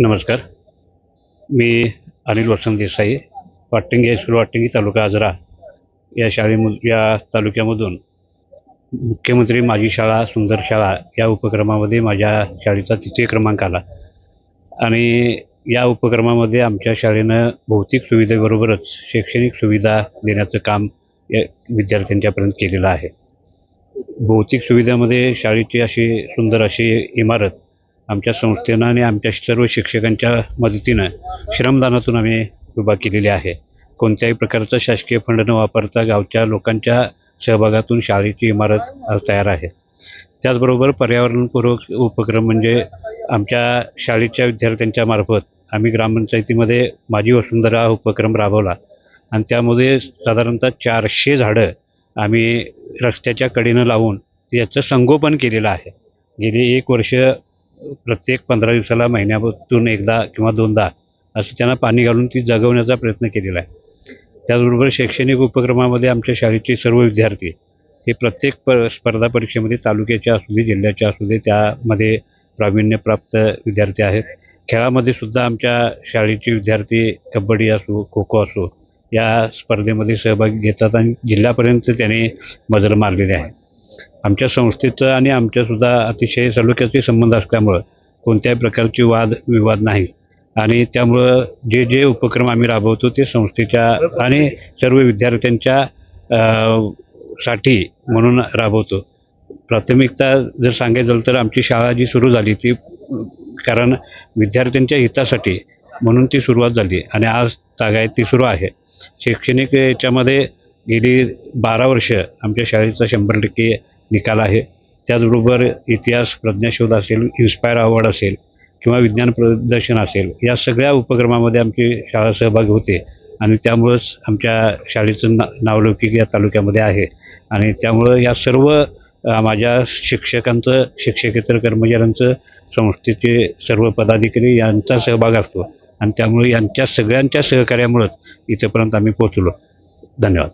नमस्कार. मी अनिल वसंत देसाई वाटिंगी हायस्कूल वाटिंगी तालुका आजरा या शाळेम या तालुक्यामधून मुख्यमंत्री माझी शाळा सुंदर शाळा या उपक्रमामध्ये माझ्या शाळेचा तृतीय क्रमांक आला. आणि या उपक्रमामध्ये आमच्या शाळेनं भौतिक सुविधेबरोबरच शैक्षणिक सुविधा देण्याचं काम या विद्यार्थ्यांच्यापर्यंत केलेलं आहे. भौतिक सुविधामध्ये शाळेची अशी सुंदर अशी इमारत आमच्या संस्थेनं आणि आमच्या सर्व शिक्षकांच्या मदतीनं श्रमदानातून आम्ही उभा केलेली आहे. कोणत्याही प्रकारचा शासकीय फंड न वापरता गावच्या लोकांच्या सहभागातून शाळेची इमारत आज तयार आहे. त्याचबरोबर पर्यावरणपूर्वक उपक्रम म्हणजे आमच्या शाळेच्या विद्यार्थ्यांच्या मार्फत आम्ही ग्रामपंचायतीमध्ये माझी वसुंधरा हा उपक्रम राबवला. आणि त्यामध्ये साधारणतः चारशे झाडं आम्ही रस्त्याच्या कडेनं लावून याचं संगोपन केलेलं आहे. गेली एक वर्ष प्रत्येक पंधरा दिवसाला महिन्यातून एकदा किंवा दोनदा असं त्यांना पाणी घालून ती जगवण्याचा प्रयत्न केलेला आहे. त्याचबरोबर शैक्षणिक उपक्रमामध्ये आमच्या शाळेचे सर्व विद्यार्थी हे प्रत्येक प स्पर्धा परीक्षेमध्ये तालुक्याच्या असू दे जिल्ह्याच्या असू दे त्यामध्ये प्रावीण्यप्राप्त विद्यार्थी आहेत. खेळामध्ये सुद्धा आमच्या शाळेचे विद्यार्थी कबड्डी असो खो खो असो या स्पर्धेमध्ये सहभाग घेतात आणि जिल्ह्यापर्यंत त्याने मजल मारलेली आहे. आमच्या संस्थेचं आणि आमच्यासुद्धा अतिशय सलोख्याचे संबंध असल्यामुळं कोणत्याही प्रकारचे वाद विवाद नाहीत आणि त्यामुळं जे जे उपक्रम आम्ही राबवतो ते संस्थेच्या आणि सर्व विद्यार्थ्यांच्या साठी म्हणून राबवतो. प्राथमिकता जर सांगायचं झालं तर आमची शाळा जी सुरू झाली ती कारण विद्यार्थ्यांच्या हितासाठी म्हणून ती सुरुवात झाली आणि आज तागायत ती सुरू आहे. शैक्षणिक याच्यामध्ये गेली बारा वर्ष आमच्या शाळेचा शंभर टक्के निकाल आहे. त्याचबरोबर इतिहास प्रज्ञाशोध असेल इन्स्पायर अवॉर्ड असेल किंवा विज्ञान प्रदर्शन असेल या सगळ्या उपक्रमामध्ये आमची शाळा सहभागी होते आणि त्यामुळंच आमच्या शाळेचं ना नावलौकिक या तालुक्यामध्ये आहे. आणि त्यामुळं या सर्व माझ्या शिक्षकांचं शिक्षकेतर कर्मचाऱ्यांचं संस्थेचे सर्व पदाधिकारी यांचा सहभाग असतो. आणि त्यामुळे यांच्या सगळ्यांच्या सहकार्यामुळंच इथंपर्यंत आम्ही पोहोचलो. धन्यवाद.